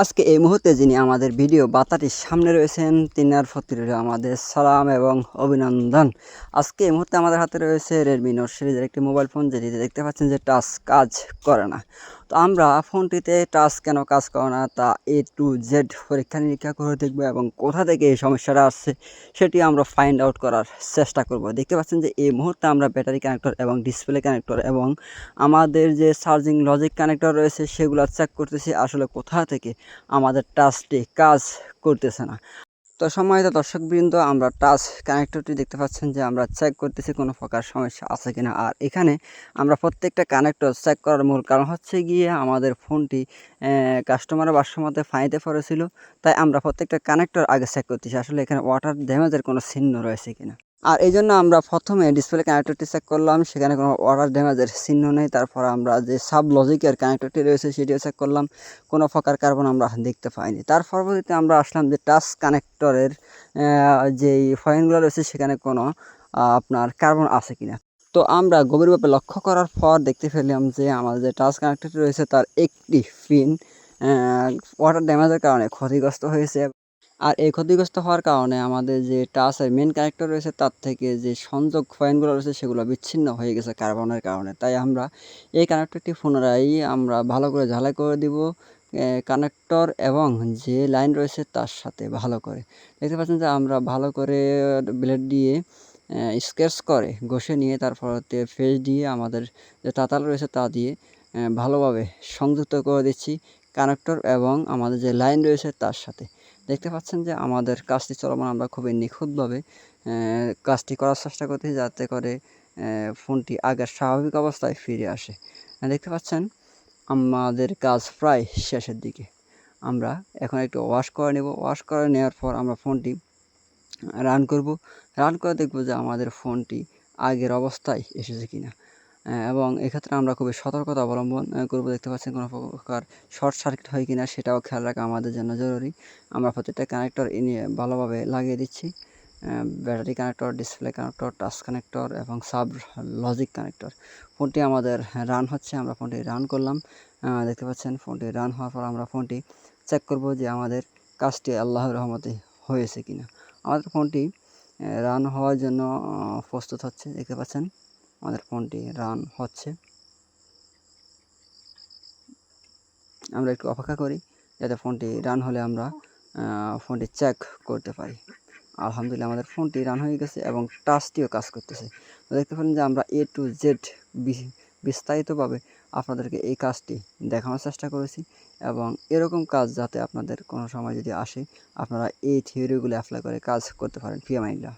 আজকে এই মুহূর্তে যিনি আমাদের ভিডিও বার্তাটির সামনে রয়েছেন তিনি আর ফতির আমাদের সালাম এবং অভিনন্দন। আজকে এই মুহূর্তে আমাদের হাতে রয়েছে রেডমি নোট সিরিজের একটি মোবাইল ফোন যেটি দেখতে পাচ্ছেন যে টাচ কাজ করে না। তো আমরা ফোনটিতে টাচ কেন কাজ করে না? তা এ টু জেড পরীক্ষা নিরীক্ষা করে দেখব এবং কোথা থেকে এই সমস্যাটা আসছে সেটি আমরা ফাইন্ড আউট করার চেষ্টা করব। দেখতে পাচ্ছেন যে এই মুহূর্তে আমরা ব্যাটারি কানেক্টর এবং ডিসপ্লে কানেক্টর এবং আমাদের যে চার্জিং লজিক কানেক্টর রয়েছে সেগুলো চেক করতেছি। আসলে কোথা থেকে আমাদের টাচটি কাজ করতেছে না। তো সম্মানিত দর্শকবৃন্দ, আমরা টাচ কানেক্টরটি দেখতে পাচ্ছেন যে আমরা চেক করতেছি কোনো প্রকার সমস্যা আছে কিনা। আর এখানে আমরা প্রত্যেকটা কানেক্টর চেক করার মূল কারণ হচ্ছে গিয়ে আমাদের ফোনটি কাস্টমারের বাসমতে ফাইতে পড়েছিল, তাই আমরা প্রত্যেকটা কানেক্টর আগে চেক করতেছি আসলে এখানে ওয়াটার ড্যামেজের কোনো চিহ্ন রয়েছে কিনা। আর এই জন্য আমরা প্রথমে ডিসপ্লে কানেক্টরটি চেক করলাম, সেখানে কোনো ওয়াটার ড্যামেজের চিহ্ন নেই। তারপর আমরা যে সাব লজিকের কানেক্টরটি রয়েছে, সেটিও চেক করলাম। কোনো প্রকার কার্বন আমরা দেখতে পাইনি। তার পরবর্তীতে আমরা আসলাম যে টাচ কানেক্টরের যেই ফয়েনগুলো রয়েছে, সেখানে কোনো আপনার কার্বন আছে কিনা। তো আমরা গভীরভাবে লক্ষ্য করার পর দেখতে পেলাম যে আমাদের যে টাচ কানেক্টরটি রয়েছে, তার একটি ফিন ওয়াটার ড্যামেজের কারণে ক্ষতিগ্রস্ত হয়েছে। আর এই ক্ষতিগ্রস্ত হওয়ার কারণে আমাদের যে টাচের মেন কানেক্টর রয়েছে, তার থেকে যে সংযোগ পয়েন্টগুলো রয়েছে, সেগুলো বিচ্ছিন্ন হয়ে গেছে কার্বনের কারণে। তাই আমরা এই কানেক্টরটি পুনরায় আমরা ভালো করে ঝালাই করে দিব কানেক্টর এবং যে লাইন রয়েছে, তার সাথে ভালো করে। দেখতে পাচ্ছেন যে আমরা ভালো করে ব্লেড দিয়ে স্কেচ করে, ঘষে নিয়ে তারপর ফেস দিয়ে আমাদের যে তাতাল রয়েছে, তা দিয়ে ভালোভাবে সংযুক্ত করে দিচ্ছি কানেক্টর এবং আমাদের যে লাইন রয়েছে, তার সাথে। দেখতে পাচ্ছেন যে আমাদের কাজটি চলমান আমরা খুবই নিখুঁতভাবে কাজটি করার চেষ্টা করতেছি যাতে করে ফোনটি আগের স্বাভাবিক অবস্থায় ফিরে আসে। দেখতে পাচ্ছেন আমাদের কাজ প্রায় শেষের দিকে। আমরা এখন একটু ওয়াশ করে নেব। ওয়াশ করে নেওয়ার পর আমরা ফোনটি রান করব। রান করে দেখব যে আমাদের ফোনটি আগের অবস্থায় এসেছে কিনা। এবং এক্ষেত্রে আমরা খুবই সতর্কতা অবলম্বন করব। দেখতে পাচ্ছেন কোনো প্রকার শর্ট সার্কিট হয় কিনা সেটাও খেয়াল রাখা আমাদের জন্য জরুরি। আমরা প্রত্যেকটা কানেক্টর এনে ভালোভাবে লাগিয়ে দিচ্ছি। Battery connector display connector touch connector এবং সাব লজিক কানেক্টর ফোনটি আমাদের রান হচ্ছে, আমরা ফোনটি রান করলাম। দেখতে পাচ্ছেন ফোনটি রান হওয়ার পর আমরা ফোনটি চেক করব যে আমাদের কাজটি আল্লাহর রহমতে হয়েছে কিনা। আমাদের ফোনটি রান হওয়ার জন্য প্রস্তুত হচ্ছে, দেখতে পাচ্ছেন। আমাদের ফোনটি রান হচ্ছে। আমরা একটু অপেক্ষা করি, যাতে ফোনটি রান হলে আমরা ফোনটি চেক করতে পারি। আলহামদুলিল্লাহ, আমাদের ফোনটি রান হয়ে গেছে এবং টাচটিও কাজ করতেছে। দেখতে পেলেন যে আমরা এ টু জেড বিস্তারিতভাবে আপনাদেরকে এই কাজটি দেখানোর চেষ্টা করেছি এবং এরকম কাজ যাতে আপনাদের কোনো সময় যদি আসে, আপনারা এই থিওরিগুলো অ্যাপ্লাই করে কাজ করতে পারেন। ফিয়ামাইল্লা